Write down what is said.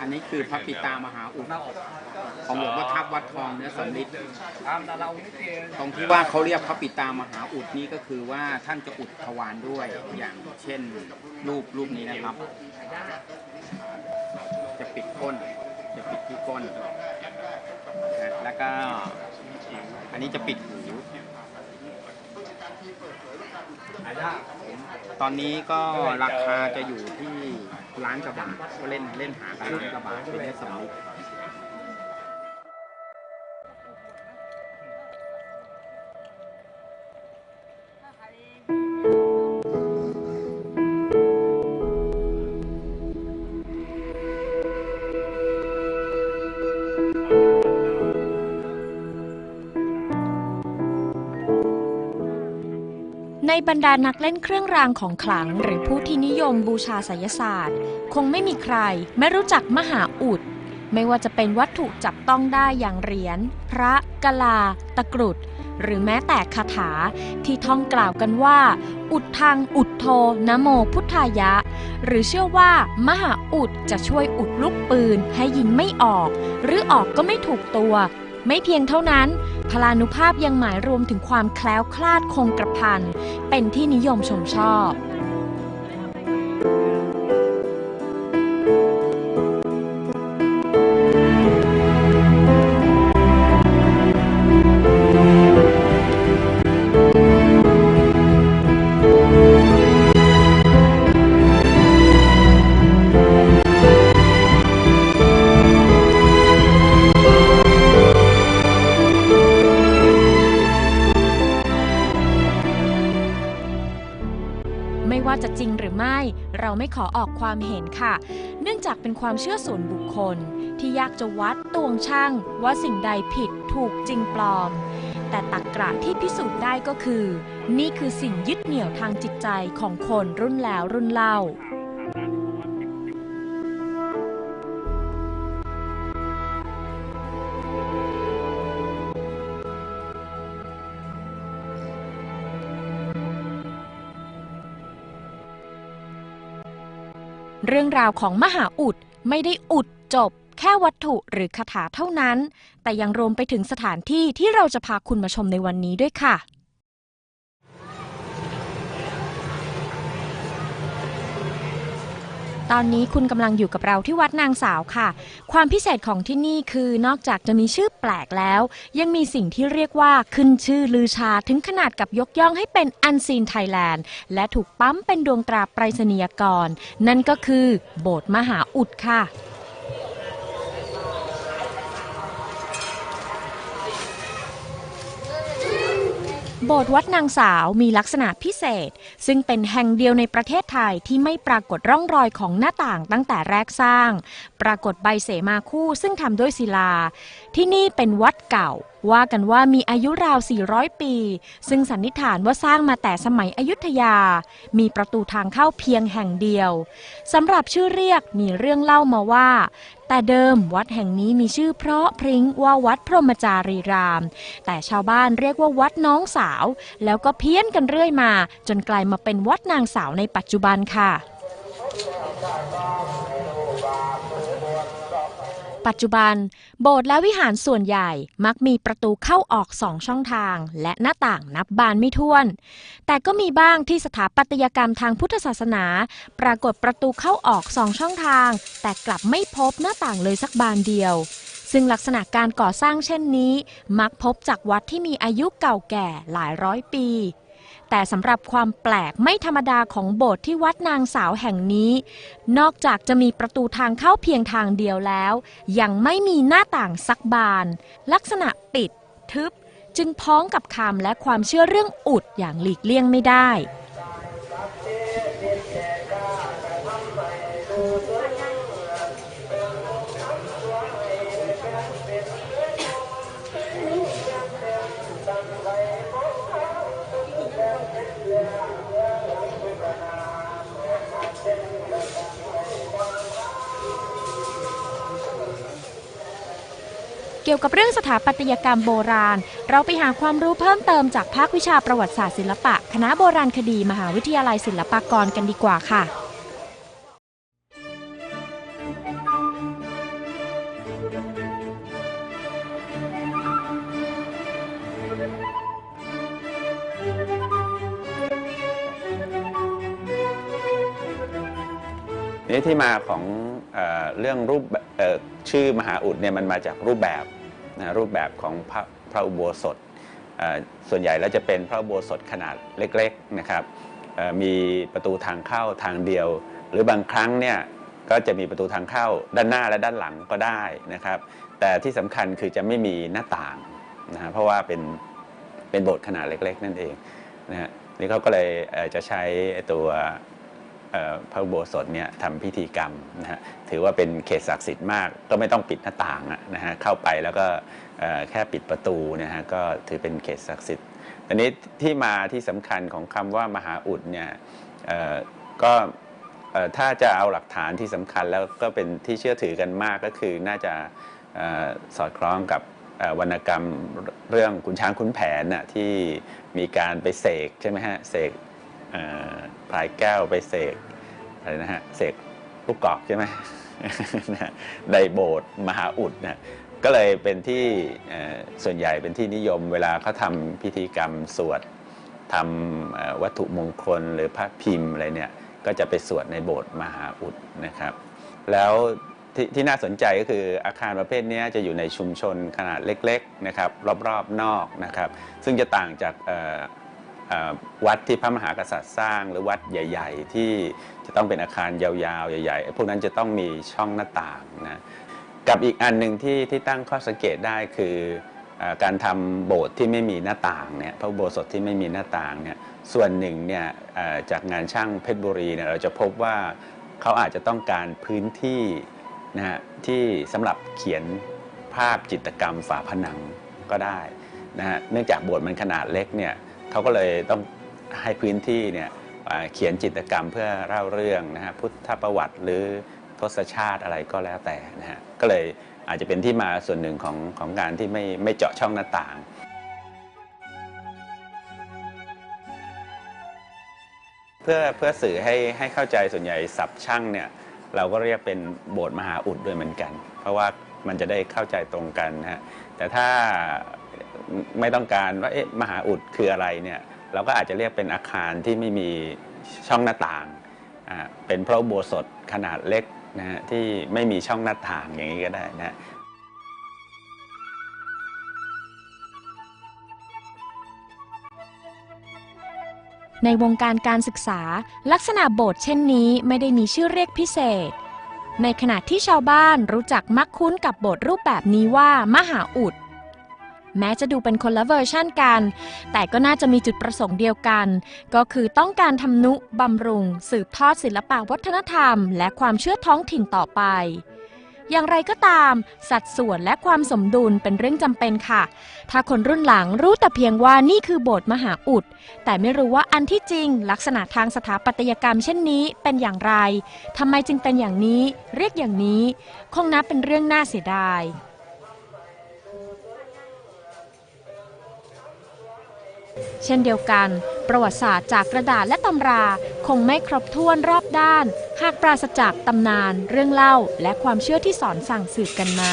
อันนี้คือพระปิตามหาอุดของหลวงพ่อทับวัดทองเนื้อสำลิดตรงที่ว่าเขาเรียกพระปิตามหาอุดนี่ก็คือว่าท่านจะอุดทวารด้วยอย่างเช่นรูปรูปนี้นะครับ จะปิดก้น จะปิดที่ก้นนะแล้วก็อันนี้จะปิดหูตอนนี้ก็ราคาจะอยู่ที่ ล้านกว่าบาทก็เล่นเล่นหากันล้านกว่าบาทเป็นเนื้อสำลิ ในบรรดานักเล่นเครื่องรางของขลัง หรือผู้ที่นิยมบูชาไสยศาสตร์ คงไม่มีใครไม่รู้จักมหาอุด ไม่ว่าจะเป็นวัตถุจับต้องได้อย่างเหรียญ พระกะลา ตะกรุด หรือแม้แต่คาถาที่ท่องกล่าวกันว่า อุดทางอุดโทนะโมพุทธายะ หรือเชื่อว่ามหาอุดจะช่วยอุดลูกปืนให้ยิงไม่ออก หรือออกก็ไม่ถูกตัว ไม่เพียงเท่านั้น พลานุภาพยังหมายรวมถึงความแคล้วคลาดคงกระพัน เป็นที่นิยมชมชอบ เราไม่ขอออกความเห็นค่ะ เนื่องจากเป็นความเชื่อส่วนบุคคล ที่ยากจะวัดตวงช่างว่าสิ่งใดผิดถูกจริงปลอม แต่ตักกระที่พิสูจน์ได้ก็คือ นี่คือสิ่งยึดเหนี่ยวทางจิตใจของคนรุ่นแล้วรุ่นเล่า เรื่องราวของมหาอุดไม่ได้อุดจบ แค่วัตถุหรือคาถาเท่านั้น แต่ยังรวมไปถึงสถานที่ที่เราจะพาคุณมาชมในวันนี้ด้วยค่ะ ตอนนี้คุณกำลังอยู่กับเราที่วัดนางสาวค่ะ ความพิเศษของที่นี่คือนอกจากจะมีชื่อแปลกแล้ว ยังมีสิ่งที่เรียกว่าขึ้นชื่อลือชาถึงขนาดกับยกย่องให้เป็นอันซีนไทยแลนด์ และถูกปั๊มเป็นดวงตราไปรษณียกร นั่นก็คือ โบสถ์มหาอุดค่ะ โบสถ์วัดนางสาวมีลักษณะพิเศษ ซึ่งเป็นแห่งเดียวในประเทศไทยที่ไม่ปรากฏร่องรอยของหน้าต่างตั้งแต่แรกสร้าง ปรากฏใบเสมาคู่ซึ่งทำด้วยศิลา ที่นี่เป็นวัดเก่า ว่ากันว่ามีอายุราว 400 ปี ซึ่งสันนิษฐานว่าสร้างมาแต่สมัยอยุธยา มีประตูทางเข้าเพียงแห่งเดียวสำหรับชื่อเรียกมีเรื่องเล่ามาว่า แต่เดิมวัดแห่งนี้มีชื่อเพราะพริ้งว่าวัดพรหมจารีราม แต่ชาวบ้านเรียกว่าวัดน้องสาว แล้วก็เพี้ยนกันเรื่อยมา จนกลายมาเป็นวัดนางสาวในปัจจุบันค่ะ ปัจจุบัน โบสถ์และวิหารส่วนใหญ่มักมีประตูเข้าออกสองช่องทาง และหน้าต่างนับบานไม่ถ้วน แต่ก็มีบ้างที่สถาปัตยกรรมทางพุทธศาสนา ปรากฏประตูเข้าออกสองช่องทาง แต่กลับไม่พบหน้าต่างเลยสักบานเดียว ซึ่งลักษณะการก่อสร้างเช่นนี้ มักพบจากวัดที่มีอายุเก่าแก่หลายร้อยปี แต่สำหรับความแปลกไม่ธรรมดาของโบสถ์ที่วัดนางสาวแห่งนี้ นอกจากจะมีประตูทางเข้าเพียงทางเดียวแล้ว ยังไม่มีหน้าต่างสักบาน ลักษณะปิด ทึบ จึงพ้องกับคำและความเชื่อเรื่องอุดอย่างหลีกเลี่ยงไม่ได้ เกี่ยวกับเรื่องสถาปัตยกรรมโบราณ เราไปหาความรู้เพิ่มเติมจากภาควิชาประวัติศาสตร์ศิลปะ คณะโบราณคดีมหาวิทยาลัยศิลปากรกันดีกว่าค่ะนี่ที่มาของเอเรื่องรูป ชื่อมหาอุดเนี่ยมันมาจากรูปแบบนะรูปแบบของพระพระอุโบสถส่วนใหญ่แล้วจะเป็นพระอุโบสถขนาดเล็กๆนะครับมีประตูทางเข้าทางเดียว หรือบางครั้งเนี่ยก็จะมีประตูทางเข้าด้านหน้าและด้านหลังก็ได้นะครับ แต่ที่สำคัญคือจะไม่มีหน้าต่างนะฮะเพราะว่าเป็นเป็นโบสถ์ขนาดเล็ก ๆ นั่นเองนะฮะนี่เขาก็เลยจะใช้ตัว พระโบสถเนี่ยทำพิธีกรรมนะฮะถือว่าเป็นเขตศักดิ์สิทธิ์มาก ก็ไม่ต้องปิดหน้าต่างนะฮะเข้าไปแล้วก็แค่ปิดประตูนะฮะก็ถือเป็นเขตศักดิ์สิทธิ์อันนี้ที่มาที่สำคัญของคำว่ามหาอุดเนี่ยก็ถ้าจะเอาหลักฐานที่สำคัญแล้วก็เป็นที่เชื่อถือกันมากก็คือน่าจะออสอดคล้องกับวรรณกรรมเรื่องขุนช้างขุนแผนน่ะที่มีการไปเสกใช่ไหมฮะเสก พลายแก้วไปเสกอะไรนะฮะเสกลูกกอกใช่ไหมนะฮะในโบสมหาอุดนะก็เลยเป็นที่ส่วนใหญ่เป็นที่นิยมเวลาเขาทำพิธีกรรมสวดทำวัตถุมงคลหรือพระพิมพ์อะไรเนี่ยก็จะไปสวดในโบสถ์มหาอุดนะครับ แล้วทที่น่าสนใจก็คืออาคารประเภทนี้จะอยู่ในชุมชนขนาดเล็กๆนะครับรอบๆนอกนะครับ ซึ่งจะต่างจาก วัดที่พระมหากษัตริย์สร้าง หรือวัดใหญ่ ๆ ที่จะต้องเป็นอาคารยาวๆ ใหญ่ๆพวกนั้นจะต้องมีช่องหน้าต่างนะกับอีกอันหนึ่งที่ที่ตั้งข้อสังเกตได้คืออการทำโบสถ์ที่ไม่มีหน้าต่างเนี่ยพระโบสถ์ที่ไม่มีหน้าต่างเนี่ยส่วนหนึ่งเนี่ยจากงานช่างเพชรบุรีเนี่ยเราจะพบว่าเขาอาจจะต้องการพื้นที่นะฮะที่สำหรับเขียนภาพจิตรกรรมฝาผนังก็ได้นะฮะเนื่องจากโบสถ์มันขนาดเล็กเนี่ย เขาก็เลยต้องให้พื้นที่เนี่ยเขียนจิตกรรมเพื่อเล่าเรื่องนะฮะพุทธประวัติหรือทศชาติอะไรก็แล้วแต่นะฮะก็เลยอาจจะเป็นที่มาส่วนหนึ่งของของการที่ไม่ไม่เจาะช่องหน้าต่างเพื่อเพื่อสื่อให้ให้เข้าใจส่วนใหญ่สับช่างเนี่ยเราก็เรียกเป็นโบสถ์มหาอุดด้วยเหมือนกัน เพราะว่ามันจะได้เข้าใจตรงกันนะฮะแต่ถ้า ไม่ต้องการว่าเอ๊ะมหาอุดคืออะไรเนี่ยเราก็อาจจะเรียกเป็นอาคารที่ไม่มีช่องหน้าต่างอ่าเป็นพระอุโบสถขนาดเล็กนะฮะที่ไม่มีช่องหน้าต่างอย่างนี้ก็ได้นะฮะในวงการการศึกษาลักษณะโบสถ์เช่นนี้ไม่ได้มีชื่อเรียกพิเศษ ในขณะที่ชาวบ้านรู้จักมักคุ้นกับโบสถ์รูปแบบนี้ว่า มหาอุด แม้จะดูเป็นคนละเวอร์ชั่นกัน แต่ก็น่าจะมีจุดประสงค์เดียวกัน ก็คือต้องการทำนุบำรุง สืบทอดศิลปะวัฒนธรรม และความเชื่อท้องถิ่นต่อไป อย่างไรก็ตาม สัดส่วนและความสมดุลเป็นเรื่องจำเป็นค่ะ ถ้าคนรุ่นหลังรู้แต่เพียงว่านี่คือโบสถ์มหาอุด แต่ไม่รู้ว่าอันที่จริง ลักษณะทางสถาปัตยกรรมเช่นนี้เป็นอย่างไรทำไมจึงเป็นอย่างนี้ เรียกอย่างนี้ คงนับเป็นเรื่องน่าเสียดาย เช่นเดียวกัน ประวัติศาสตร์จากกระดาษและตำราคงไม่ครบถ้วนรอบด้าน หากปราศจากตำนาน เรื่องเล่า และความเชื่อที่สอนสั่งสืบกันมา